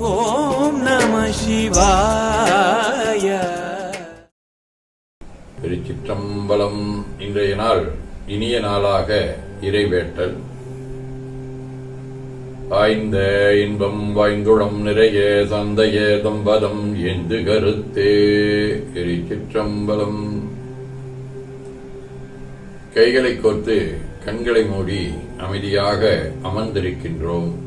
ஓம் நம சிவாய. திருச்சிற்றம்பலம் இன்றைய நாள் இனிய நாளாக இறைவேட்டல். ஆய்ந்த இன்பம் வாய்ந்துளம் நிறைய சந்தைய தம்பதம் என்று கருத்தே. திருச்சிற்றம்பலம். கைகளை கோர்த்து கண்களை மூடி அமைதியாக அமர்ந்திருக்கின்றோம்.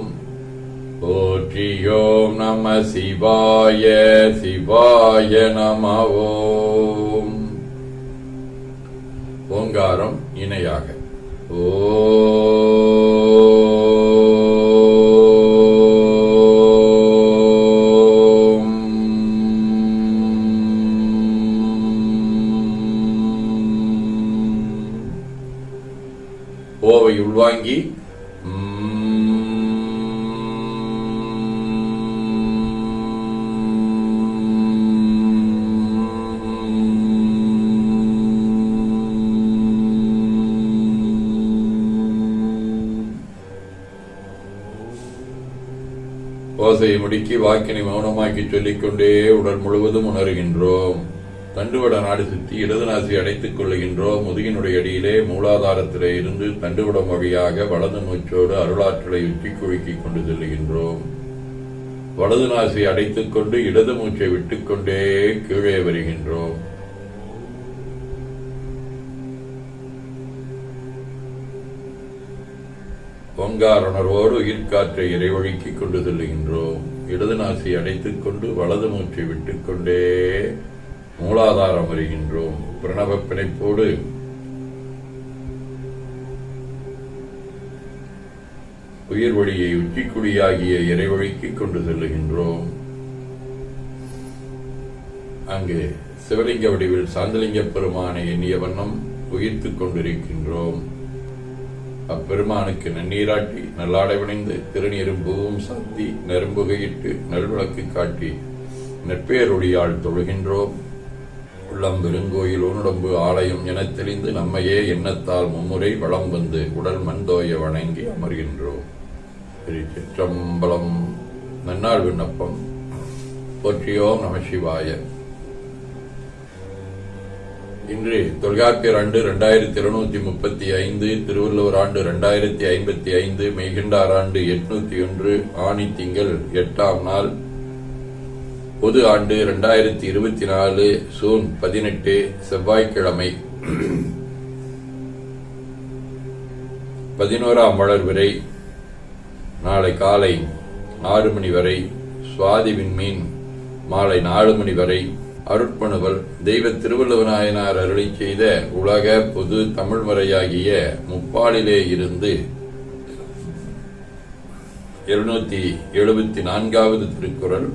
நம ஓம் நம சிவாய சிவாய நம ஓம் ஓங்காரம் இணையாக. ஓம் ஓவை உள்வாங்கி ஓசையை முடுக்கி வாக்கினை மௌனமாக்கி சொல்லிக்கொண்டே உடல் முழுவதும் உணர்கின்றோம். தண்டுவட நாடு சுற்றி இடது நாசி அடைத்துக் கொள்ளுகின்றோம். முதுகினுடைய அடியிலே மூலாதாரத்திலே இருந்து தண்டுவடம் வழியாக வலது மூச்சோடு அருளாற்றலை உச்சி குழுக்கிக் கொண்டு செல்லுகின்றோம். வலது நாசி அடைத்துக் கொண்டு இடது மூச்சை விட்டுக்கொண்டே கீழே வருகின்றோம். பொங்காரணரோடு உயிர்காற்றை இறைவழிக்கிக் கொண்டு செல்லுகின்றோம். இடது நாசி அடைத்துக் கொண்டு வலது மூச்சை விட்டுக்கொண்டே மூலாதாரம் வருகின்றோம். பிரணவ பிணைப்போடு உயிர் வழியை உச்சிக்குடியாகிய இறைவழிக்கிக் கொண்டு செல்லுகின்றோம். அங்கு சிவலிங்க வடிவில் சாந்தலிங்க பெருமானை எண்ணிய வண்ணம் உயிர்த்துக் கொண்டிருக்கின்றோம். அப்பெருமானுக்கு நன்னீராட்டி நல்லாடை விளைந்து திருநீரும் பூவும் சாத்தி நெரும்புகையிட்டு நல்விளக்கு காட்டி நெற்பேரொழியால் தொழுகின்றோம். உள்ளம் பெருங்கோயில் உணடம்பு ஆலயம் என தெரிந்து நம்மையே எண்ணத்தால் மும்முறை வளம் வந்து உடல் மண்தோய வணங்கி அமர்கின்றோம். திருச்சிற்றம்பலம் நன்னாள் விண்ணப்பம். போற்றியோம் நம சிவாய. இன்று தொல்காப்பியர் ஆண்டு இரண்டாயிரத்தி இருநூத்தி முப்பத்தி ஐந்து திருவள்ளுவர் ஆண்டு இரண்டாயிரத்தி ஐம்பத்தி ஐந்து மெய்கண்டார் ஆண்டு எட்நூத்தி ஒன்று ஆணி திங்கள் எட்டாம் நாள் பொது ஆண்டு இரண்டாயிரத்தி இருபத்தி நாலு சூன் பதினெட்டு செவ்வாய்க்கிழமை. பதினோராம் வளர் வரை நாளை காலை ஆறு மணி வரை சுவாதி விண்மீன் மாலை நாலு மணி வரை அருட்பணுவல் தெய்வ திருவள்ளுவநாயனார் அருளி செய்த உலக பொது தமிழ் முறையாகிய முப்பாலிலே இருந்து எழுநூத்தி எழுபத்தி நான்காவது திருக்குறள்.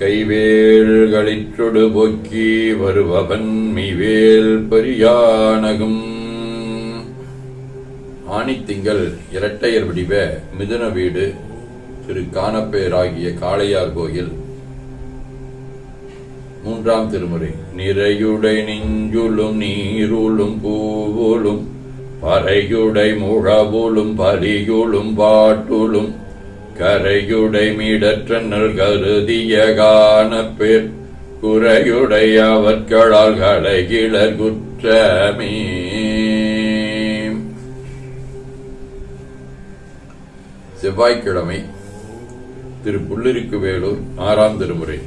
கைவேள்களிற்றொடு போக்கி வருபவன் மிவேல் பரியானகும். ஆணித்திங்கள் இரட்டையர் வடிவ மிதுன வீடு திரு காணப்பேராகிய காளையார் கோயில். மூன்றாம் திருமுறை. நிறையுடை நெஞ்சுளும் நீருளும் பூவுளும் பறையுடை முழவுளும் பலியுளும் பாட்டுளும் கரையுடை மீடற்றன்னல் கருதிய காணப்பேர் குறையுடை அவற்களால் கலைகிளர் குற்றமே. செவ்வாய்க்கிழமை திரு புள்ளிருக்கு வேலூர் ஆறாம் திருமுறை.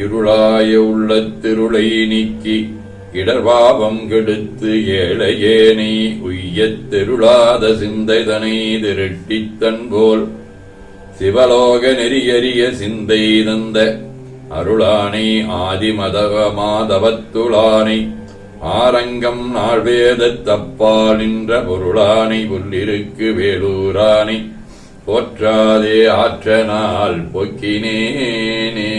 இருளாய உள்ள திருளை நீக்கி இடர்பாவம் கெடுத்து ஏழையேனை உய்யத் தெருளாத சிந்தைதனை திருட்டித்தன் போல் சிவலோக நெறியறிய சிந்தை தந்த அருளானை ஆதிமதவ மாதவத்துளானை ஆரங்கம் நாள்வேத தப்பால் நின்ற பொருளானை புல்லிருக்கு வேலூரானை போற்றாதே ஆற்றனால் பொக்கினேனே.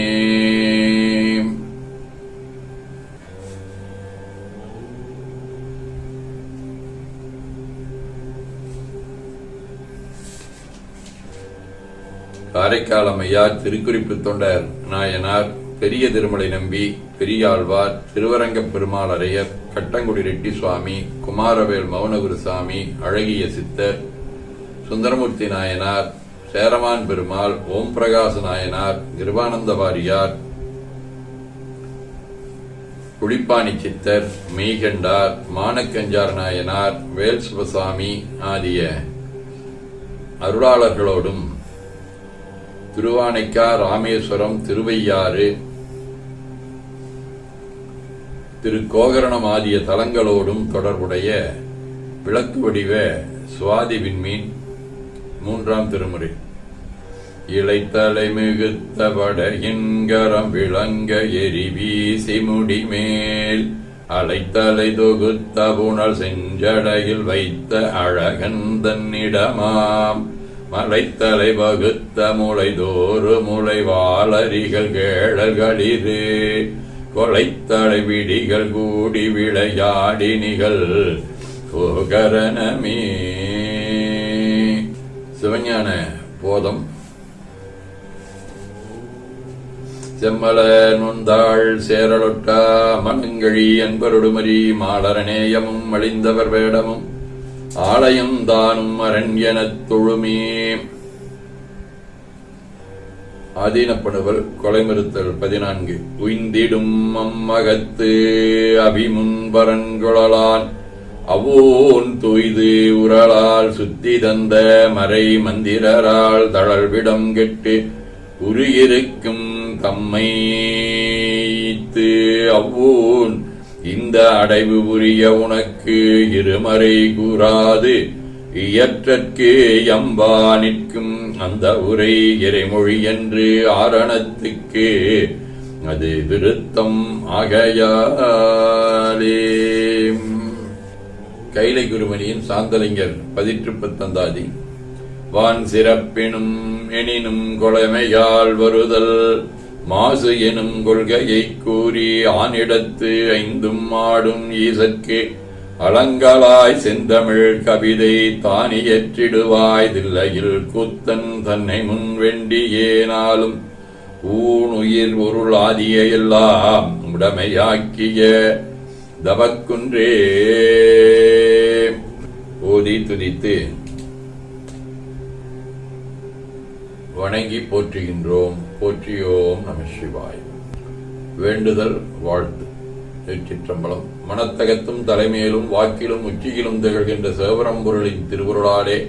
காரைக்கால் அம்மையார் திருக்குறிப்பு தொண்டர் நாயனார் பெரிய திருமலை நம்பி பெரியாழ்வார் திருவரங்க பெருமாள் அரையர் கட்டங்குடி ரெட்டி சுவாமி குமாரவேல் மௌனகுருசாமி அழகிய சித்தர் சுந்தரமூர்த்தி நாயனார் சேரமான் பெருமாள் ஓம் பிரகாச நாயனார் கிருபானந்த வாரியார் குளிப்பாணி சித்தர் மெய்கண்டார் மானக்கஞ்சார் நாயனார் வேல் சிவசாமி ஆகிய அருளாளர்களோடும் திருவானைக்கா ராமேஸ்வரம் திருவையாறு திரு கோகரணம் ஆகிய தலங்களோடும் தொடர்புடைய விளக்கு வடிவ சுவாதி விண்மீன் மூன்றாம் திருமுறை. இளைத்தலை மிகுத்த வடகின்கரம் விளங்க எரி வீசி முடிமேல் அலைத்தலை தொகுத்த புனல் செஞ்சடையில் வைத்த அழகன் தன்னிடமாம். மலைத்தலை வகுத்த முளைதோறு முளைவாளரிகள் முளை கேழல்களிரு கொலைத்தலை விடிகள் கூடி விளையாடி நிகழ் கோகரணமே சிவஞான போதம். செம்மல நுந்தாள் சேரலொட்டா மணங்கழி அன்பருடுமரி மாலரநேயமும் அழிந்தவர் வேடமும். ஆலயம் தானும் அரண்யனத் தொழுமே. ஆதீனப்படுவல் கொலைமறுத்தல் பதினான்கு. உய்ந்திடும் அம்மகத்து அபிமுன்பரன்குழலான். அவோன் தொய்து உரலால் சுத்தி தந்த மறை மந்திரரால் தளர்விடம் கெட்டு உருகிருக்கும் தம்மைத்து அவ்வோன் இந்த அடைவு புரிய உனக்கு இருமறை கூறாது. இயற்றற்கு எம்பா நிற்கும் அந்த உரை இறைமொழி என்று ஆரணத்துக்கு. அது விருத்தம் ஆகையாலே. கைலை குருமணியின் சாந்தலிங்கர் பதிற்று பத்தந்தாதி வான் சிறப்பினும் எனினும் கொலைமையால் வருதல். மாசு எனும் கொள்கையை கூறி ஆனிடத்து ஐந்தும் ஆடும் ஈசற்கு. அலங்கலாய் செந்தமிழ் கவிதை தானியற்றிடுவாய் தில்லையில் கூத்தன் தன்னை முன் வேண்டியேனாலும் ஊனுயிர் பொருள் எல்லாம் உடமையாக்கிய தவக்குன்றே. ஓதி துதித்து வணங்கி போற்றுகின்றோம். போற்றியோம் நம சிவாய். வேண்டுதல் வாழ்த்து. திருச்சிற்றம்பலம். மனத்தகத்தும் தலைமையிலும் வாக்கிலும் உச்சியிலும் திகழ்கின்ற சேவரம்பொருளின் திருவுருளாலே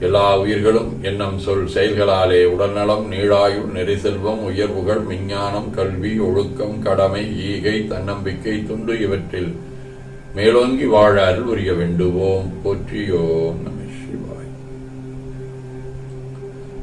எல்லா உயிர்களும் எண்ணம் சொல் செயல்களாலே உடல்நலம் நீழாயுள் நெறிசெல்வம் உயர்வுகள் விஞ்ஞானம் கல்வி ஒழுக்கம் கடமை ஈகை தன்னம்பிக்கை துண்டு இவற்றில் மேலோங்கி வாழ அருள் உரிய வேண்டுவோம். போற்றியோம்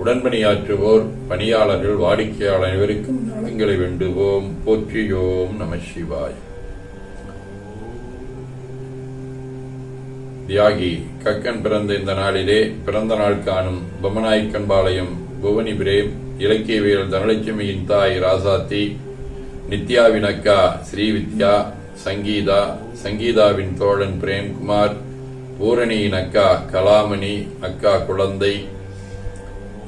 உடன்பணியாற்றுவோர் பணியாளர்கள் வாடிக்கையாளர் அனைவருக்கும் நலங்களை வேண்டுவோம். போற்றியோம் நம சிவாய். தியாகி கக்கன் பிறந்த இந்த நாளிலே பிறந்த நாள் காணும் பொம்மநாயக்கன்பாளையம் புவனி பிரேம் இலக்கியவியல் தனலட்சுமியின் தாய் ராசாத்தி நித்யாவின் அக்கா ஸ்ரீவித்யா சங்கீதா சங்கீதாவின் தோழன் பிரேம்குமார் பூரணியின் அக்கா கலாமணி அக்கா குழந்தை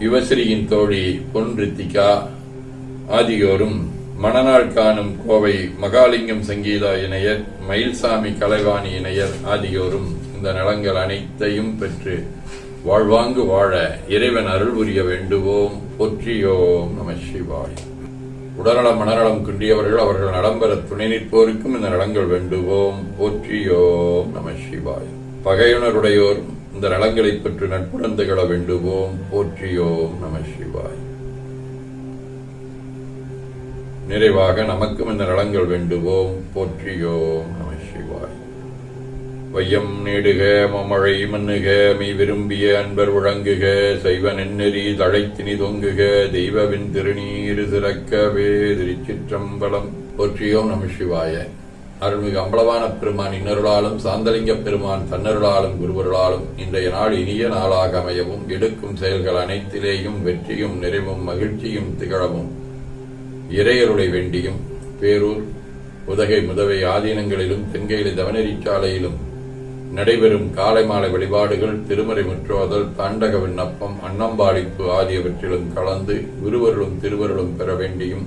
யுவஸ்ரீயின் தோழி பொன் ரித்திகா ஆகியோரும் மணநாள் காணும் கோவை மகாலிங்கம் சங்கீதா இணையர் மயில்சாமி கலைவாணி இணையர் ஆகியோரும் இந்த நலங்கள் அனைத்தையும் பெற்று வாழ்வாங்கு வாழ இறைவன் அருள் புரிய வேண்டுவோம். பொற்றியோம் நம சிவாய். உடல்நலம் மனநலம் குன்றியவர்கள் அவர்கள் நலம்பெற துணை நிற்போருக்கும் இந்த நலங்கள் வேண்டுவோம். போற்றியோம் நம சிவாய். பகையுணருடையோர் இந்த நலங்களை பற்றி நட்புடன் திகழ வேண்டுவோம். போற்றியோம் நம சிவாய். நிறைவாக நமக்கும் இந்த நலங்கள் வேண்டுவோம். போற்றியோம் நம சிவாய். வையம் நீடுக மமழை மண்ணுக மெய் விரும்பிய அன்பர் வழங்குக சைவ நென்னெறி தழைத்தினி தொங்குக தெய்வவின் திருநீர் சிறக்கவே திருச்சிற்றம்பலம். போற்றியோம் நம சிவாய. அருள்மிகு அம்பலவான பெருமான் இன்னருளாலும் சாந்தலிங்க பெருமான் தன்னருளாலும் குருவருளாலும் இன்றைய நாள் இனிய நாளாக அமையவும் எடுக்கும் செயல்கள் அனைத்திலேயும் வெற்றியும் நிறைவும் மகிழ்ச்சியும் திகழவும். இறையருளை வேண்டியும் பேரூர் உதகை முதவை ஆதீனங்களிலும் தென்கையில தவனெறிச்சாலையிலும் நடைபெறும் காலை மாலை வழிபாடுகள் திருமறை முற்றோதல் தாண்டக விண்ணப்பம் அன்னம்பாடிப்பு ஆகியவற்றிலும் கலந்து குருவருளும் திருவருளும் பெற வேண்டியும்